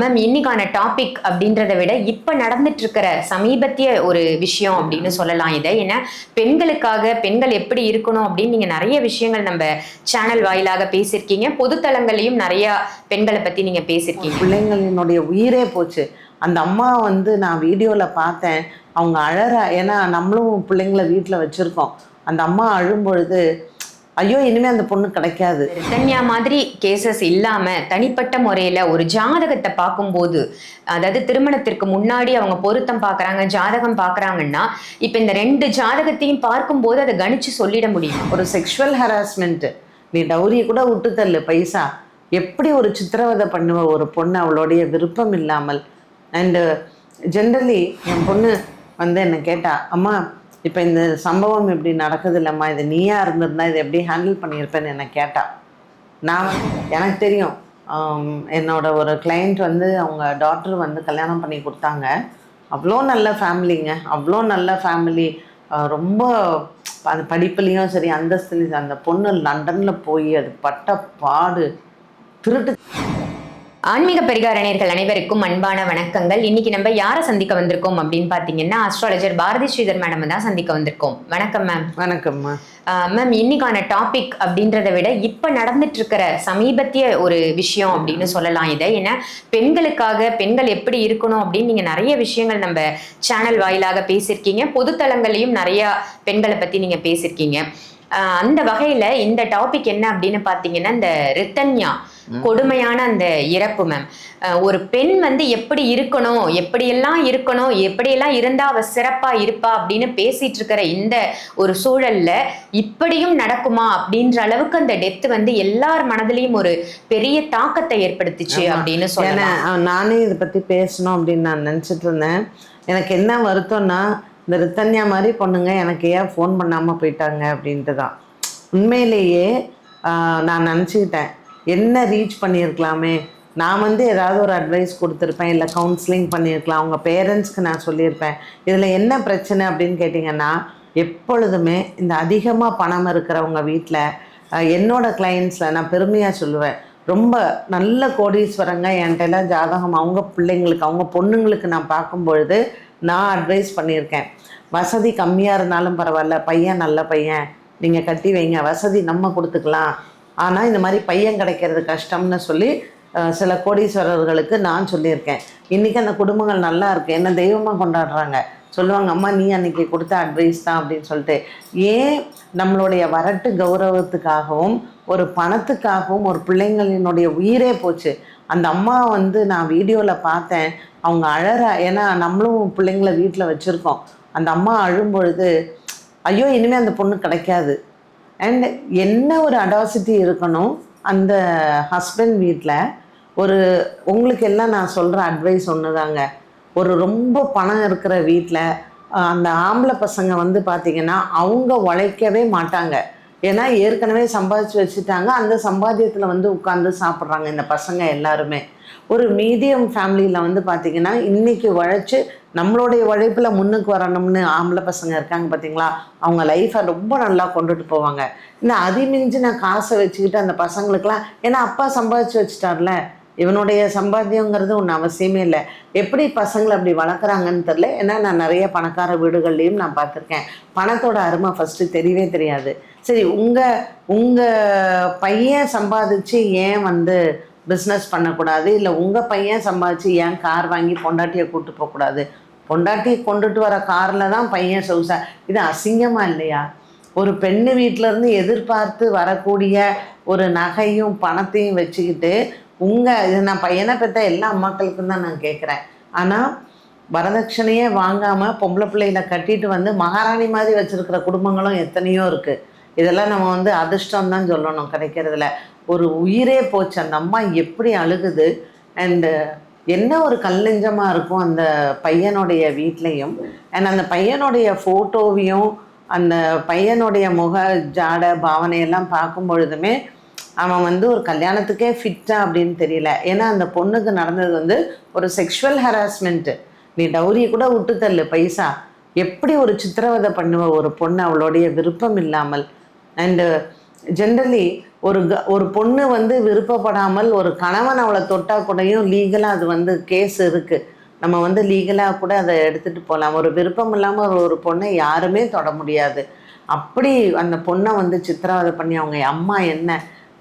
Ma'am இன்னைக்கான topic அப்படின்றத விட இப்ப நடந்துட்டு இருக்கிற சமீபத்திய ஒரு விஷயம் அப்படின்னு சொல்லலாம் இதை. ஏன்னா பெண்களுக்காக பெண்கள் எப்படி இருக்கணும் அப்படின்னு நீங்க நிறைய விஷயங்கள் நம்ம சேனல் வாயிலாக பேசியிருக்கீங்க. பொதுத்தளங்களையும் நிறைய பெண்களை பத்தி நீங்க பேசியிருக்கீங்க. பிள்ளைங்களினுடைய உயிரே போச்சு. அந்த அம்மா வந்து நான் வீடியோவில் பார்த்தேன். அவங்க அழற ஏன்னா நம்மளும் பிள்ளைங்கள வீட்டில் வச்சுருக்கோம். அந்த அம்மா அழும்பொழுது ஐயோ இனிமேல் அந்த பொண்ணு கிடைக்காது. ரிதன்யா மாதிரி கேசஸ் இல்லாம தனிப்பட்ட முறையில ஒரு ஜாதகத்தை பார்க்கும்போது அதாவது திருமணத்திற்கு முன்னாடி அவங்க பொருத்தம் பார்க்கறாங்க ஜாதகம் பார்க்கறாங்கன்னா இப்ப இந்த ரெண்டு ஜாதகத்தையும் பார்க்கும்போது அதை கணிச்சு சொல்லிட முடியும்? ஒரு செக்ஷுவல் ஹராஸ்மெண்ட்டு நீ டௌரி கூட விட்டு தள்ளு பைசா. எப்படி ஒரு சித்திரவதை பண்ணுவ ஒரு பொண்ணு அவளுடைய விருப்பம் இல்லாமல்? அண்டு ஜென்ரலி என் பொண்ணு வந்து என்னை கேட்டா அம்மா இப்போ இந்த சம்பவம் இப்படி நடக்குது இல்லைம்மா இது நீயா இருந்திருந்தா இதை எப்படி ஹேண்டில் பண்ணியிருப்பேன்னு என்னை கேட்டா. நான் எனக்கு தெரியும். என்னோட ஒரு கிளைண்ட் வந்து அவங்க டாக்டர் வந்து கல்யாணம் பண்ணி கொடுத்தாங்க. அவ்வளோ நல்ல ஃபேமிலிங்க அவ்வளோ நல்ல ஃபேமிலி ரொம்ப அது படிப்புலேயும் சரி அந்தஸ்துலேயும் அந்த பொண்ணு லண்டனில் போய் அது பட்ட பாடு திருட்டு. ஆன்மீக பரிகாரணியர்கள் அனைவருக்கும் அன்பான வணக்கங்கள். இன்னைக்கு நம்ம யாரை சந்திக்க வந்திருக்கோம் அப்படின்னு பாத்தீங்கன்னா அஸ்ட்ராலஜர் பாரதி ஸ்ரீதர் மேடம் தான் சந்திக்க வந்திருக்கோம். வணக்கம் மேம் வணக்கம்மா மேம் இன்னைக்கான டாபிக் அப்படின்றத விட இப்ப நடந்துட்டு இருக்கிற சமீபத்திய ஒரு விஷயம் அப்படின்னு சொல்லலாம் இதை. ஏன்னா பெண்களுக்காக பெண்கள் எப்படி இருக்கணும் அப்படின்னு நீங்க நிறைய விஷயங்கள் நம்ம சேனல் வாயிலாக பேசியிருக்கீங்க. பொதுத்தளங்களையும் நிறைய பெண்களை பத்தி நீங்க பேசியிருக்கீங்க. அந்த வகையில இந்த டாபிக் என்ன அப்படின்னு பாத்தீங்கன்னா இந்த ரித்தன்யா. கொடுமையான அந்த இறப்பு மேம் ஒரு பெண் வந்து எப்படி இருக்கணும் எப்படியெல்லாம் இருக்கணும் எப்படியெல்லாம் இருந்தா அவ சிறப்பா இருப்பா அப்படின்னு பேசிட்டு இருக்கிற இந்த ஒரு சூழல்ல இப்படியும் நடக்குமா அப்படின்ற அளவுக்கு அந்த டெத் வந்து எல்லார் மனதிலையும் ஒரு பெரிய தாக்கத்தை ஏற்படுத்துச்சு. அப்படின்னு அஹ், நானே இதை பற்றி பேசணும் அப்படின்னு நான் நினச்சிட்டு இருந்தேன். எனக்கு என்ன வருத்தம்னா இந்த ரித்தன்யா மாதிரி பொண்ணுங்க எனக்கு ஏன் ஃபோன் பண்ணாமல் போயிட்டாங்க அப்படின்ட்டு தான் உண்மையிலேயே நான் நினச்சிக்கிட்டேன். என்ன ரீச் பண்ணியிருக்கலாமே? நான் வந்து ஏதாவது ஒரு அட்வைஸ் கொடுத்துருப்பேன் இல்லை கவுன்சிலிங் பண்ணியிருக்கலாம். அவங்க பேரண்ட்ஸ்க்கு நான் சொல்லியிருப்பேன். இதில் என்ன பிரச்சனை அப்படின்னு கேட்டிங்கன்னா எப்பொழுதுமே இந்த அதிகமாக பணம் இருக்கிறவங்க வீட்டில் என்னோடய கிளைண்ட்ஸில் நான் பெருமையாக சொல்லுவேன். ரொம்ப நல்ல கோடீஸ்வரங்க என்கிட்ட எல்லாம் ஜாதகம் அவங்க பிள்ளைங்களுக்கு அவங்க பொண்ணுங்களுக்கு நான் பார்க்கும் பொழுது நான் அட்வைஸ் பண்ணியிருக்கேன். வசதி கம்மியாக இருந்தாலும் பரவாயில்ல பையன் நல்ல பையன். நீங்கள் கட்டி வைங்க வசதி நம்ம கொடுத்துக்கலாம். ஆனால் இந்த மாதிரி பையன் கிடைக்கிறது கஷ்டம்னு சொல்லி சில கோடீஸ்வரர்களுக்கு நான் சொல்லியிருக்கேன். இன்றைக்கி அந்த குடும்பங்கள் நல்லா இருக்குது என்ன தெய்வமாக கொண்டாடுறாங்க? சொல்லுவாங்க அம்மா நீ அன்னைக்கு கொடுத்த அட்வைஸ் தான் அப்படின்னு சொல்லிட்டு. ஏன் நம்மளுடைய வரட்டு கௌரவத்துக்காகவும் ஒரு பணத்துக்காகவும் ஒரு பிள்ளைங்களினுடைய உயிரே போச்சு. அந்த அம்மா வந்து நான் வீடியோவில் பார்த்தேன். அவங்க அழற ஏன்னா நம்மளும் பிள்ளைங்கள வீட்டில் வச்சுருக்கோம். அந்த அம்மா அழும்பொழுது ஐயோ இனிமேல் அந்த பொண்ணு கிடைக்காது. அண்ட் என்ன ஒரு அடாசிட்டி இருக்கணும்? அந்த ஹஸ்பண்ட் வீட்டில் ஒரு உங்களுக்கு எல்லாம் நான் சொல்கிற அட்வைஸ் ஒன்று தாங்க ஒரு ரொம்ப பணம் இருக்கிற வீட்டில் அந்த ஆம்பளை பசங்க வந்து பார்த்திங்கன்னா அவங்க உழைக்கவே மாட்டாங்க. ஏன்னா ஏற்கனவே சம்பாதிச்சு வச்சுட்டாங்க. அந்த சம்பாத்தியத்தில் வந்து உட்காந்து சாப்பிட்றாங்க இந்த பசங்க எல்லாருமே. ஒரு மீடியம் ஃபேமிலியில் வந்து பார்த்திங்கன்னா இன்றைக்கி உழைச்சி நம்மளுடைய உழைப்பில் முன்னுக்கு வரணும்னு ஆம்பளை பசங்க இருக்காங்க பார்த்தீங்களா அவங்க லைஃப்பை ரொம்ப நல்லா கொண்டுட்டு போவாங்க. இந்த நான் காசை வச்சுக்கிட்டு அந்த பசங்களுக்கெல்லாம் ஏன்னா அப்பா சம்பாதிச்சு வச்சுட்டார்ல? இவனுடைய சம்பாத்தியங்கிறது ஒன்று அவசியமே இல்லை. எப்படி பசங்களை அப்படி வளர்க்குறாங்கன்னு தெரில ஏன்னா நான் நிறைய பணக்கார வீடுகள்லையும் நான் பார்த்துருக்கேன். பணத்தோட அருமை ஃபஸ்ட்டு தெரியவே தெரியாது. சரி உங்கள் உங்கள் பையன் சம்பாதிச்சு ஏன் வந்து பிஸ்னஸ் பண்ணக்கூடாது. இல்லை உங்கள் பையன் சம்பாதிச்சு ஏன் கார் வாங்கி பொண்டாட்டியை கூட்டு போகக்கூடாது? பொண்டாட்டி கொண்டுட்டு வர காரில் தான் பையன் சொகுசா? இது அசிங்கமாக இல்லையா? ஒரு பெண்ணு வீட்டிலேருந்து எதிர்பார்த்து வரக்கூடிய ஒரு நகையும் பணத்தையும் வச்சுக்கிட்டு உங்கள் இது நான் பையனை பெற்ற எல்லா அம்மாக்களுக்கும் தான் நான் கேட்குறேன் ஆனால் வரதட்சணையே வாங்காமல் பொம்பளை பிள்ளைகளை கட்டிட்டு வந்து மகாராணி மாதிரி வச்சுருக்கிற குடும்பங்களும் எத்தனையோ இருக்குது இதெல்லாம் நம்ம வந்து அதிர்ஷ்டம் தான் சொல்லணும் கிடைக்கிறதுல. ஒரு உயிரே போச்சு. அந்த அம்மா எப்படி அழுகுது? அண்டு என்ன ஒரு கல்லெஞ்சமாக இருக்கும் அந்த பையனுடைய வீட்லேயும். அண்ட் அந்த பையனுடைய ஃபோட்டோவையும் அந்த பையனுடைய முக ஜாட பாவனையெல்லாம் பார்க்கும் பொழுதுமே அவன் வந்து ஒரு கல்யாணத்துக்கே ஃபிட்டா அப்படின்னு தெரியல. ஏன்னா அந்த பொண்ணுக்கு நடந்தது வந்து ஒரு செக்ஷுவல் ஹராஸ்மெண்ட்டு நீ டௌரியை கூட விட்டு தள்ளு பைசா. எப்படி ஒரு சித்திரவதை பண்ணுவ ஒரு பொண்ணு? அவளுடைய விருப்பம் இல்லாமல். அண்டு ஜென்ரலி uh, ஒரு க- ஒரு பொண்ணு வந்து விருப்பப்படாமல் ஒரு கணவன் அவளை தொட்டால் கூடயும் லீகலாக அது வந்து கேஸ் இருக்குது நம்ம வந்து லீகலாக கூட அதை எடுத்துகிட்டு போகலாம் ஒரு விருப்பம் இல்லாமல் ஒரு ஒரு பொண்ணை யாருமே தொட முடியாது. அப்படி அந்த பொண்ணை வந்து சித்திரவதை பண்ணி அவங்க அம்மா என்ன?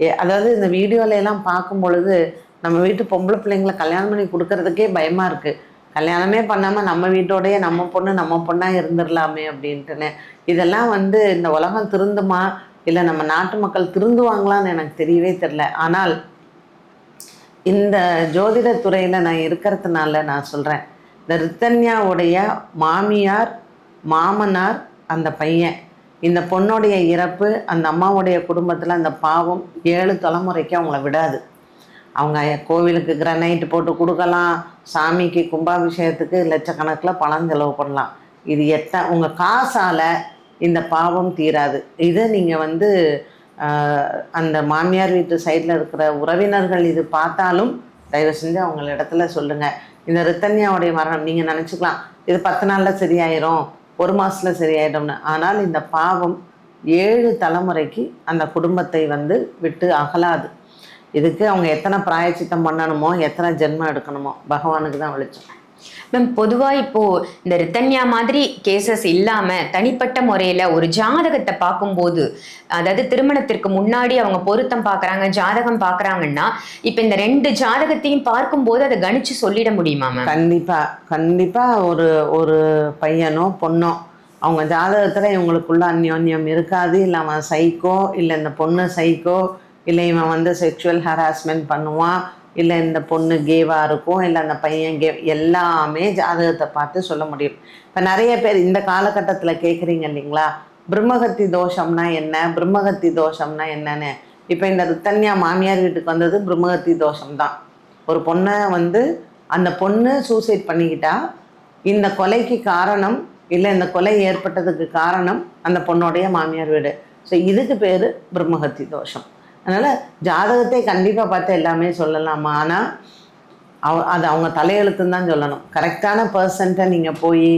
ஏ- அதாவது இந்த வீடியோலையெல்லாம் பார்க்கும் பொழுது நம்ம வீட்டு பொம்பளை பிள்ளைங்களை கல்யாணம் பண்ணி கொடுக்கறதுக்கே பயமாக இருக்குது கல்யாணமே பண்ணாமல் நம்ம வீட்டோடையே நம்ம பொண்ணு நம்ம பொண்ணாக இருந்துடலாமே அப்படின்ட்டுன்னு. இதெல்லாம் வந்து இந்த உலகம் திருந்துமா? இல்லை நம்ம நாட்டு மக்கள் திருந்துவாங்களான்னு எனக்கு தெரியவே தெரில ஆனால் இந்த ஜோதிட துறையில் நான் இருக்கிறதுனால நான் சொல்கிறேன் இந்த ரித்தன்யாவுடைய மாமியார் மாமனார் அந்த பையன். இந்த பொண்ணுடைய இறப்பு அந்த அம்மாவுடைய குடும்பத்தில் அந்த பாவம் ஏழு தலைமுறைக்கு அவங்கள விடாது. அவங்க கோவிலுக்கு கிரனைட் போட்டு கொடுக்கலாம் சாமிக்கு கும்பாபிஷேகத்துக்கு லட்சக்கணக்கில் பணம் செலவு பண்ணலாம். இது எத்த உங்கள் காசால் இந்த பாவம் தீராது. இதை நீங்கள் வந்து அந்த மாமியார் வீட்டு சைடில் இருக்கிற உறவினர்கள் இது பார்த்தாலும் தயவு செஞ்சு அவங்கள இடத்துல சொல்லுங்கள் இந்த ரித்தன்யாவுடைய மரணம் நீங்கள் நினச்சிக்கலாம். இது பத்து நாளில் சரியாயிரும் ஒரு மாதத்தில் சரியாயிடும்னு. ஆனால் இந்த பாவம் ஏழு தலைமுறைக்கு அந்த குடும்பத்தை வந்து விட்டு அகலாது. இதுக்கு அவங்க எத்தனை பிராயச்சித்தம் பண்ணணுமோ எத்தனை ஜென்மம் எடுக்கணுமோ பகவானுக்கு தான் வெளிச்சம். மேம் பொதுவா இப்போ இந்த ரித்தன்யா மாதிரி கேசஸ் இல்லாம தனிப்பட்ட முறையில ஒரு ஜாதகத்தை பார்க்கும்போது அதாவது திருமணத்திற்கு முன்னாடி அவங்க பொருத்தம் பார்க்கறாங்க ஜாதகம் பார்க்கறாங்கன்னா இப்ப இந்த ரெண்டு ஜாதகத்தையும் பார்க்கும்போது அதை கணிச்சு சொல்லிட முடியுமா மேம் கண்டிப்பா கண்டிப்பா ஒரு ஒரு பையனோ பொண்ணோ அவங்க ஜாதகத்துல இவங்களுக்குள்ள அந்யோன்யம் இருக்காது இல்லை அவன் சைக்கோ இல்லை இந்த பொண்ணு சைக்கோ இல்லை இவன் வந்து செக்ஷுவல் ஹராஸ்மெண்ட் பண்ணுவான் இல்லை இந்த பொண்ணு கேவாக இருக்கும் இல்லை அந்த பையன் கே எல்லாமே ஜாதகத்தை பார்த்து சொல்ல முடியும். இப்போ நிறைய பேர் இந்த காலகட்டத்தில் கேட்குறீங்க இல்லைங்களா? பிரம்மகத்தி தோஷம்னா என்ன? பிரம்மகத்தி தோஷம்னா என்னன்னு? இப்போ இந்த ருத்தன்யா மாமியார் வீட்டுக்கு வந்தது பிரம்மகத்தி தோஷம்தான். ஒரு பொண்ணை வந்து அந்த பொண்ணு சூசைட் பண்ணிக்கிட்டா இந்த கொலைக்கு காரணம் இல்லை இந்த கொலை ஏற்பட்டதுக்கு காரணம் அந்த பொண்ணுடைய மாமியார் வீடு. ஸோ இதுக்கு பேர் பிரம்மகத்தி தோஷம். அதனால் ஜாதகத்தை கண்டிப்பாக பார்த்து எல்லாமே சொல்லலாமா? ஆனால் அவ அது அவங்க தலையெழுத்துன்னு தான் சொல்லணும். கரெக்டான பர்சன்ட்டை நீங்கள் போய்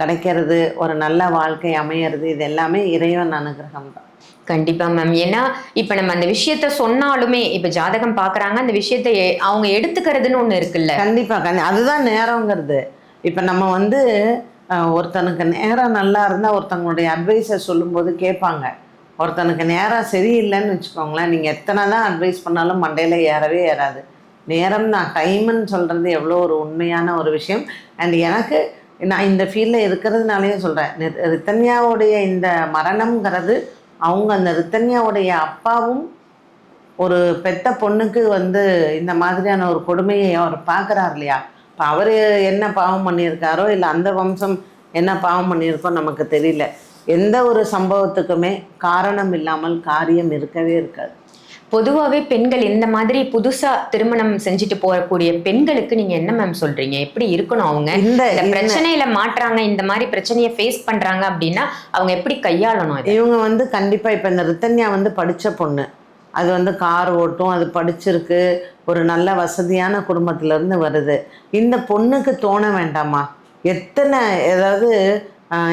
கிடைக்கிறது ஒரு நல்ல வாழ்க்கை அமையிறது இது எல்லாமே இறைவன் அனுகிரகம் தான். கண்டிப்பா மேம் ஏன்னா இப்ப நம்ம அந்த விஷயத்த சொன்னாலுமே இப்ப ஜாதகம் பார்க்கறாங்க அந்த விஷயத்த அவங்க எடுத்துக்கிறதுன்னு ஒண்ணு இருக்குல்ல. கண்டிப்பா கண்டி அதுதான் நேரங்கிறது இப்போ நம்ம வந்து ஒருத்தனுக்கு நேரம் நல்லா இருந்தால் ஒருத்தங்களுடைய அட்வைஸை சொல்லும்போது கேட்பாங்க. ஒருத்தனுக்கு நேரம் சரியில்லைன்னு வச்சுக்கோங்களேன். நீங்கள் எத்தனை தான் அட்வைஸ் பண்ணாலும் மண்டையில் ஏறவே ஏறாது. நேரம் நான் டைம்னு சொல்கிறது எவ்வளோ ஒரு உண்மையான ஒரு விஷயம். அண்ட் எனக்கு நான் இந்த ஃபீல்டில் இருக்கிறதுனாலேயே சொல்கிறேன் ரித்தன்யாவுடைய இந்த மரணம்ங்கிறது அவங்க அந்த ரித்தன்யாவுடைய அப்பாவும் ஒரு பெத்த பொண்ணுக்கு வந்து இந்த மாதிரியான ஒரு கொடுமையை அவர் பார்க்குறார் இல்லையா? இப்போ அவர் என்ன பாவம் பண்ணியிருக்காரோ இல்லை அந்த வம்சம் என்ன பாவம் பண்ணியிருக்கோ நமக்கு தெரியல. எந்த ஒரு சம்பவத்துக்குமே காரணம் இல்லாமல் காரியம் இருக்கவே இருக்காது. பொதுவாவே பெண்கள் இந்த மாதிரி புதுசா திருமணம் செஞ்சுட்டு போகக்கூடிய பெண்களுக்கு நீங்க என்ன மேம் சொல்றீங்க? எப்படி இருக்கணும் அவங்க? இந்த பிரச்சனையில மாட்டுறாங்க இந்த மாதிரி பிரச்சனையை ஃபேஸ் பண்றாங்க அப்படின்னா அவங்க எப்படி கையாளணும் இவங்க வந்து கண்டிப்பாக இப்போ இந்த ரித்தன்யா வந்து படித்த பொண்ணு. அது வந்து கார் ஓட்டும் அது படிச்சிருக்கு. ஒரு நல்ல வசதியான குடும்பத்திலேருந்து வருது. இந்த பொண்ணுக்கு தோண வேண்டாமா? எத்தனை ஏதாவது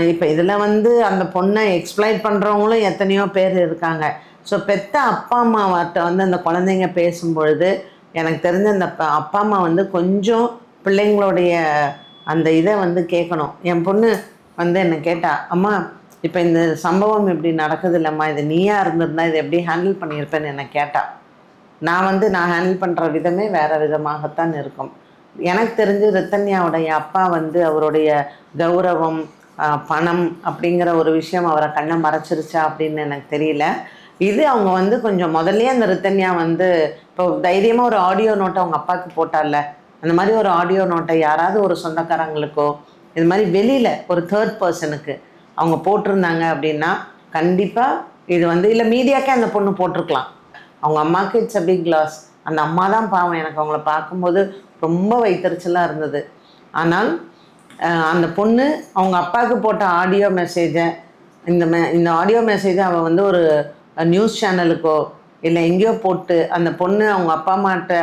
இப்போ இதில் வந்து அந்த பொண்ணை எக்ஸ்பிளைன் பண்ணுறவங்களும் எத்தனையோ பேர் இருக்காங்க. ஸோ பெத்த அப்பா அம்மாவாட்ட வந்து அந்த குழந்தைங்க பேசும்பொழுது எனக்கு தெரிஞ்ச அந்த அப்பா- அப்பா அம்மா வந்து கொஞ்சம் பிள்ளைங்களுடைய அந்த இதை வந்து கேட்கணும் என் பொண்ணு வந்து என்னை கேட்டா அம்மா இப்போ இந்த சம்பவம் இப்படி நடக்குது இல்லைம்மா இது நீயா இருந்திருந்தா இதை எப்படி ஹேண்டில் பண்ணியிருப்பேன்னு என்னை கேட்டா. நான் வந்து நான் ஹேண்டில் பண்ணுற விதமே வேறு விதமாகத்தான் இருக்கும். எனக்கு தெரிஞ்சு ரித்தன்யாவுடைய அப்பா வந்து அவருடைய கௌரவம் பணம் அப்படிங்கிற ஒரு விஷயம் அவரை கண்ணை மறைச்சிருச்சா அப்படின்னு எனக்கு தெரியல. இது அவங்க வந்து கொஞ்சம் முதல்லயே அந்த ரித்தன்யா வந்து இப்போ தைரியமாக ஒரு ஆடியோ நோட்டை அவங்க அப்பாவுக்கு போட்டால அந்த மாதிரி ஒரு ஆடியோ நோட்டை யாராவது ஒரு சொந்தக்காரங்களுக்கோ இது மாதிரி வெளியில் ஒரு தேர்ட் பர்சனுக்கு அவங்க போட்டிருந்தாங்க அப்படின்னா கண்டிப்பாக இது வந்து இல்லை மீடியாக்கே அந்த பொண்ணு போட்டிருக்கலாம். அவங்க அம்மாவுக்கு இட்ஸ் அ பிக் லாஸ் அந்த அம்மா தான் பாவம். எனக்கு அவங்கள பார்க்கும்போது ரொம்ப வைத்தறிச்சலாக இருந்தது. ஆனால் அந்த பொண்ணு அவங்க அப்பாவுக்கு போட்ட ஆடியோ மெசேஜை இந்த மெ இந்த ஆடியோ மெசேஜை அவள் வந்து ஒரு நியூஸ் சேனலுக்கோ இல்லை எங்கேயோ போட்டு அந்த பொண்ணு அவங்க அப்பா அம்மாட்ட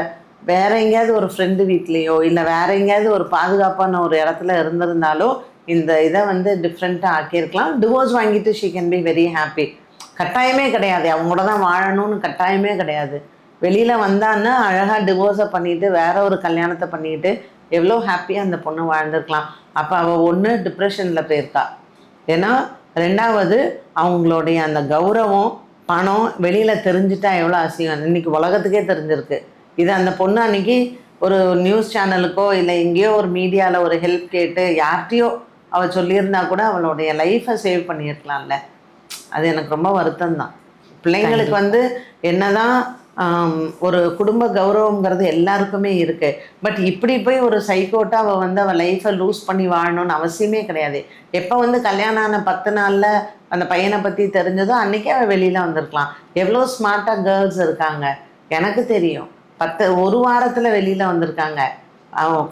வேற எங்கேயாவது ஒரு ஃப்ரெண்டு வீட்லேயோ இல்லை வேற எங்கேயாவது ஒரு பாதுகாப்பான ஒரு இடத்துல இருந்திருந்தாலோ இந்த இதை வந்து டிஃப்ரெண்ட்டாக ஆக்கியிருக்கலாம். டிவோர்ஸ் வாங்கிட்டு she can be very happy கட்டாயமே கிடையாது. அவங்க கூட தான் வாழணும்னு கட்டாயமே கிடையாது. வெளியில் வந்தான்னா அழகாக டிவோர்ஸை பண்ணிட்டு வேற ஒரு கல்யாணத்தை பண்ணிட்டு எவ்வளோ ஹாப்பியாக அந்த பொண்ணு வாழ்ந்துருக்கலாம். அப்போ அவள் ஒன்று டிப்ரெஷனில் போயிருக்கா. ஏன்னா ரெண்டாவது அவங்களுடைய அந்த கௌரவம் பணம் வெளியில் தெரிஞ்சுட்டா எவ்வளோ அசிங்கம். இன்னைக்கு உலகத்துக்கே தெரிஞ்சிருக்கு. இது அந்த பொண்ணு அன்னைக்கு ஒரு நியூஸ் சேனலுக்கோ இல்லை எங்கேயோ ஒரு மீடியாவில் ஒரு ஹெல்ப் கேட்டு யார்கிட்டயோ அவள் சொல்லியிருந்தா கூட அவளுடைய லைஃப்பை சேவ் பண்ணியிருக்கலாம்ல. அது எனக்கு ரொம்ப வருத்தம் தான் பிள்ளைங்களுக்கு வந்து என்னதான் ஒரு குடும்ப கௌரவங்கிறது எல்லாருக்குமே இருக்கு. பட் இப்படி போய் ஒரு சைக்கோட்டா அவள் வந்து அவள் லைஃப்பை லூஸ் பண்ணி வாழணும்னு அவசியமே கிடையாது. எப்போ வந்து கல்யாணம் ஆன பத்து நாளில் அந்த பையனை பற்றி தெரிஞ்சதோ அன்றைக்கே அவள் வெளியில் வந்திருக்கலாம். எவ்வளோ ஸ்மார்ட்டாக கேர்ள்ஸ் இருக்காங்க? எனக்கு தெரியும். பத்து ஒரு வாரத்தில் வெளியில் வந்திருக்காங்க.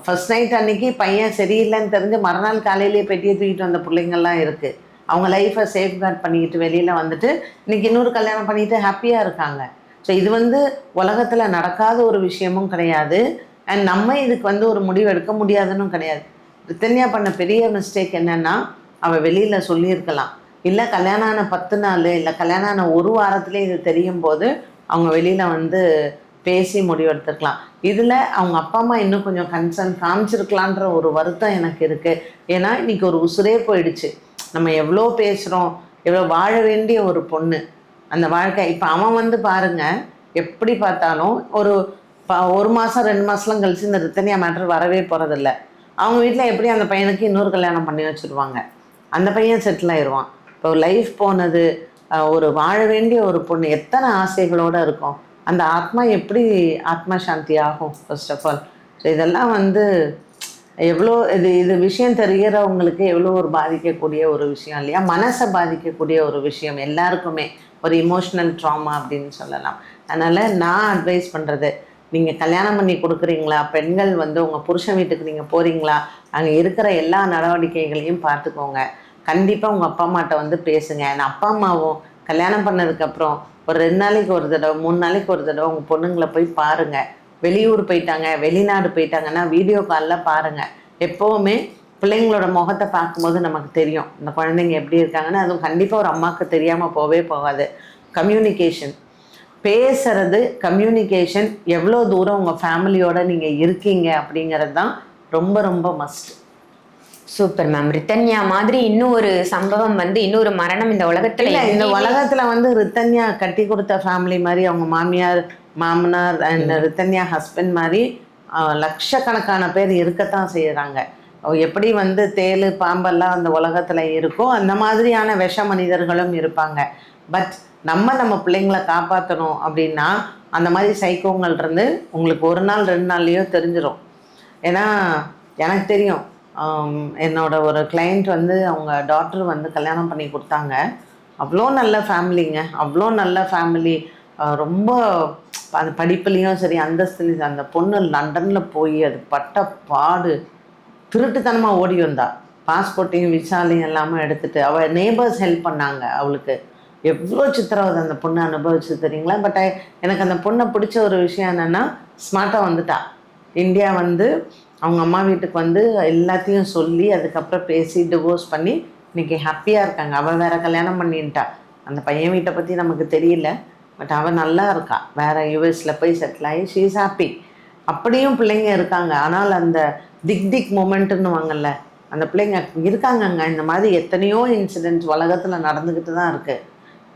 ஃபர்ஸ்ட் நைட் அன்னைக்கு பையன் சரியில்லைன்னு தெரிஞ்சு மறுநாள் காலையிலேயே பெட்டியை தூக்கிட்டு வந்த பிள்ளைங்கள்லாம் இருக்குது அவங்க லைஃப்பை சேஃப்கார்ட் பண்ணிக்கிட்டு வெளியில் வந்துட்டு இன்னைக்கு இன்னொரு கல்யாணம் பண்ணிட்டு ஹாப்பியாக இருக்காங்க. ஸோ இது வந்து உலகத்தில் நடக்காத ஒரு விஷயமும் கிடையாது. அண்ட் நம்ம இதுக்கு வந்து ஒரு முடிவு எடுக்க முடியாதுன்னு கிடையாது. பிரித்தன்யா பண்ண பெரிய மிஸ்டேக் என்னன்னா அவள் வெளியில் சொல்லியிருக்கலாம். இல்லை கல்யாணம் ஆன பத்து நாள் இல்லை கல்யாணம் ஆன ஒரு வாரத்துலேயே இது தெரியும் போது அவங்க வெளியில் வந்து பேசி முடிவெடுத்துருக்கலாம் இதில் அவங்க அப்பா அம்மா இன்னும் கொஞ்சம் கன்சர்ன் காமிச்சிருக்கலான்ற ஒரு வருத்தம் எனக்கு இருக்குது ஏன்னா இன்றைக்கி ஒரு உசுரே போயிடுச்சு. நம்ம எவ்வளோ பேசுகிறோம் எவ்வளோ வாழ வேண்டிய ஒரு பொண்ணு. அந்த வாழ்க்கை. இப்போ அவன் வந்து பாருங்க எப்படி பார்த்தாலும் ஒரு ப ஒரு மாதம் ரெண்டு மாதம்லாம் கழிச்சு இந்த ரித்தனியா மேட்ரு வரவே போகிறதில்ல அவங்க வீட்டில் எப்படி அந்த பையனுக்கு இன்னொரு கல்யாணம் பண்ணி வச்சுருவாங்க? அந்த பையன் செட்டில் ஆயிடுவான் இப்போ லைஃப் போனது ஒரு வாழ வேண்டிய ஒரு பொண்ணு எத்தனை ஆசைகளோடு இருக்கும். அந்த ஆத்மா எப்படி ஆத்மா சாந்தி ஆகும் ஃபர்ஸ்ட் ஆஃப் ஆல் ஸோ இதெல்லாம் வந்து எவ்வளோ இது இது விஷயம் தெரிகிறவங்களுக்கு எவ்வளோ ஒரு பாதிக்கக்கூடிய ஒரு விஷயம் இல்லையா? மனசை பாதிக்கக்கூடிய ஒரு விஷயம் எல்லாருக்குமே. ஒரு இமோஷ்னல் ட்ராமா அப்படின்னு சொல்லலாம். அதனால் நான் அட்வைஸ் பண்ணுறது நீங்கள் கல்யாணம் பண்ணி கொடுக்குறீங்களா? பெண்கள் வந்து உங்கள் புருஷன் வீட்டுக்கு நீங்கள் போகிறீங்களா அங்கே இருக்கிற எல்லா நடவடிக்கைகளையும் பார்த்துக்கோங்க. கண்டிப்பாக உங்கள் அப்பா அம்மாட்ட வந்து பேசுங்க. நான் அப்பா அம்மாவும் கல்யாணம் பண்ணதுக்கப்புறம் ஒரு ரெண்டு நாளைக்கு ஒரு தடவை மூணு நாளைக்கு ஒரு தடவை உங்கள் பொண்ணுங்களை போய் பாருங்கள் வெளியூர் போயிட்டாங்க வெளிநாடு போயிட்டாங்கன்னா வீடியோ காலில் பாருங்கள் எப்போவுமே பிள்ளைங்களோட முகத்தை பார்க்கும்போது நமக்கு தெரியும். இந்த குழந்தைங்க எப்படி இருக்காங்கன்னு அதுவும் கண்டிப்பாக ஒரு அம்மாவுக்கு தெரியாமல் போகவே போகாது. கம்யூனிகேஷன் பேசுறது கம்யூனிகேஷன் எவ்வளோ தூரம் உங்கள் ஃபேமிலியோட நீங்கள் இருக்கீங்க அப்படிங்கிறது தான் ரொம்ப ரொம்ப மஸ்ட் சூப்பர் மேம் ரித்தன்யா மாதிரி இன்னும் ஒரு சம்பவம் வந்து இன்னொரு மரணம் இந்த உலகத்துல இந்த உலகத்துல வந்து ரித்தன்யா கட்டி கொடுத்த ஃபேமிலி மாதிரி அவங்க மாமியார் மாமனார் அண்ட் ரித்தன்யா ஹஸ்பண்ட் மாதிரி லட்சக்கணக்கான பேர் இருக்கத்தான் செய்கிறாங்க எப்படி வந்து தேல் பாம்பெல்லாம் அந்த உலகத்துல இருக்கோ அந்த மாதிரியான விஷ மனிதர்களும் இருப்பாங்க. பட் நம்ம நம்ம பிள்ளைங்களை காப்பாற்றணும் அப்படின்னா அந்த மாதிரி சைக்கோங்கள் இருந்து உங்களுக்கு ஒரு நாள் ரெண்டு நாள்லேயோ தெரிஞ்சிடும் ஏன்னா எனக்கு தெரியும். என்னோட ஒரு கிளைண்ட் வந்து அவங்க டாக்டர் வந்து கல்யாணம் பண்ணி கொடுத்தாங்க. அவ்வளோ நல்ல ஃபேமிலிங்க அவ்வளோ நல்ல ஃபேமிலி ரொம்ப அந்த படிப்புலேயும் சரி அந்தஸ்துலையும் அந்த பொண்ணு லண்டனில் போய் அது பட்ட பாடு. திருட்டுத்தனமாக ஓடி வந்தா. பாஸ்போர்ட்டையும் விசாலையும் எல்லாமே எடுத்துட்டு அவள் நேபர்ஸ் ஹெல்ப் பண்ணாங்க அவளுக்கு. எவ்வளோ சித்திரவதை அந்த பொண்ணு அனுபவிச்சு தெரியுங்களா? பட் எனக்கு அந்த பொண்ணை பிடிச்ச ஒரு விஷயம் என்னென்னா ஸ்மார்ட்டாக வந்துட்டா. இந்தியா வந்து அவங்க அம்மா வீட்டுக்கு வந்து எல்லாத்தையும் சொல்லி அதுக்கப்புறம் பேசி டிவோர்ஸ் பண்ணி இன்னைக்கு ஹாப்பியாக இருக்காங்க. அவள் வேற கல்யாணம் பண்ணிட்டா. அந்த பையன் வீட்டை பற்றி நமக்கு தெரியல. பட் அவள் நல்லா இருக்கா. வேற யூஎஸில் போய் செட்டில் ஆகி ஷீ இஸ் ஹாப்பி அப்படியும் பிள்ளைங்க இருக்காங்க. ஆனால் அந்த திக் திக் மொமெண்ட்டுன்னு வாங்கல்ல. அந்த பிள்ளைங்க இருக்காங்கங்க. இந்த மாதிரி எத்தனையோ இன்சிடென்ட்ஸ் உலகத்தில் நடந்துக்கிட்டு தான் இருக்குது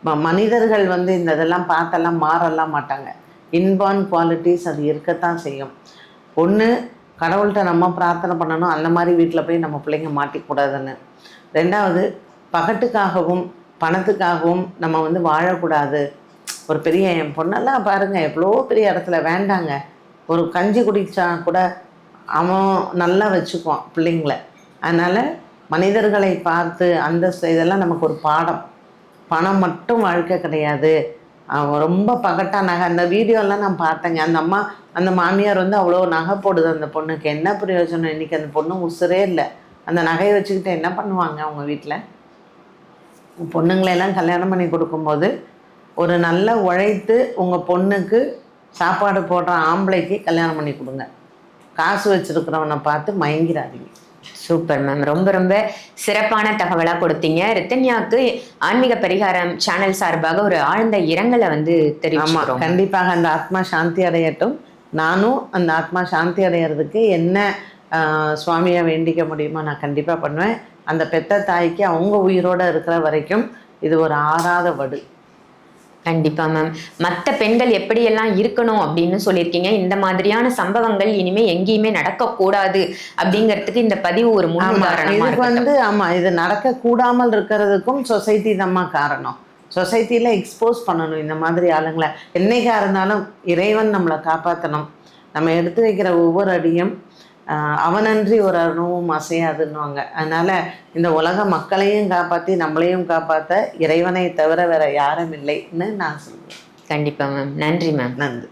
ம- மனிதர்கள் வந்து இந்த இதெல்லாம் பார்த்தெல்லாம் மாறலாம் மாட்டாங்க. இன்பார்ன் குவாலிட்டிஸ் அது இருக்கத்தான் செய்யும். ஒன்று கடவுள்கிட்ட நம்ம பிரார்த்தனை பண்ணணும். அந்த மாதிரி வீட்டில் போய் நம்ம பிள்ளைங்க மாட்டிக்கூடாதுன்னு. ரெண்டாவது பகட்டுக்காகவும் பணத்துக்காகவும் நம்ம வந்து வாழக்கூடாது. ஒரு பெரிய என் பொண்ணெல்லாம் பாருங்கள் எவ்வளோ பெரிய இடத்துல வேண்டாங்க. ஒரு கஞ்சி குடிச்சா கூட அவன் நல்லா வச்சுக்குவான் பிள்ளைங்கள. அதனால் மனிதர்களை பார்த்து அந்த இதெல்லாம் நமக்கு ஒரு பாடம். பணம் மட்டும் வாழ்க்கை கிடையாது. அவன் ரொம்ப பகட்டா நகை. அந்த வீடியோலாம் நான் பார்த்தேங்க. அந்த அம்மா அந்த மாமியார் வந்து அவ்வளோ நகை போடுது அந்த பொண்ணுக்கு. என்ன பிரயோஜனம்? இன்றைக்கி அந்த பொண்ணு உசுரே இல்லை. அந்த நகையை வச்சுக்கிட்டு என்ன பண்ணுவாங்க அவங்க வீட்டில்? பொண்ணுங்களெல்லாம் கல்யாணம் பண்ணி கொடுக்கும்போது ஒரு நல்ல உழைத்து உங்கள் பொண்ணுக்கு சாப்பாடு போடுற ஆம்பளைக்கு கல்யாணம் பண்ணி கொடுங்க. காசு வச்சுருக்கிறவனை பார்த்து மயங்கிடாதீங்க சூப்பர் மேம். ரொம்ப ரொம்ப சிறப்பான தகவலா கொடுத்தீங்க. ரித்தன்யாவுக்கு ஆன்மீக பரிகாரம் சேனல் சார்பாக ஒரு ஆழ்ந்த இரங்கலை வந்து தெரிவிச்சுக்கிறோம். கண்டிப்பாக அந்த ஆத்மா சாந்தி அடையட்டும். நானும் அந்த ஆத்மா சாந்தி அடையிறதுக்கு என்ன சுவாமியை வேண்டிக்க முடியுமோ நான் கண்டிப்பா பண்ணுவேன். அந்த பெத்த தாய்க்கு அவங்க உயிரோட இருக்கிற வரைக்கும் இது ஒரு ஆறாத வடு. கண்டிப்பா மேம் மற்ற பெண்கள் எப்படியெல்லாம் இருக்கணும் அப்படின்னு சொல்லியிருக்கீங்க. இந்த மாதிரியான சம்பவங்கள் இனிமே எங்கேயுமே நடக்கக்கூடாது அப்படிங்கிறதுக்கு இந்த பதிவு ஒரு முன் ஆமா உதாரணமா இதுக்கு இருக்கட்டும். வந்து ஆமா இது நடக்க கூடாமல் இருக்கிறதுக்கும் சொசைட்டி தாம்மா காரணம். சொசைட்டில எக்ஸ்போஸ் பண்ணணும் இந்த மாதிரி ஆளுங்களை. என்னைக்கா இருந்தாலும் இறைவன் நம்மளை காப்பாற்றணும் நம்ம எடுத்து வைக்கிற ஒவ்வொரு அடியும் அவனன்றி ஒரு அணுவும் அசையாதுன்னுவாங்க. அதனால இந்த உலக மக்களையும் காப்பாற்றி நம்மளையும் காப்பாற்ற இறைவனை தவிர வேற யாரும் இல்லைன்னு நான் சொல்லுவேன். கண்டிப்பா மேம். நன்றி மேம். நன்றி.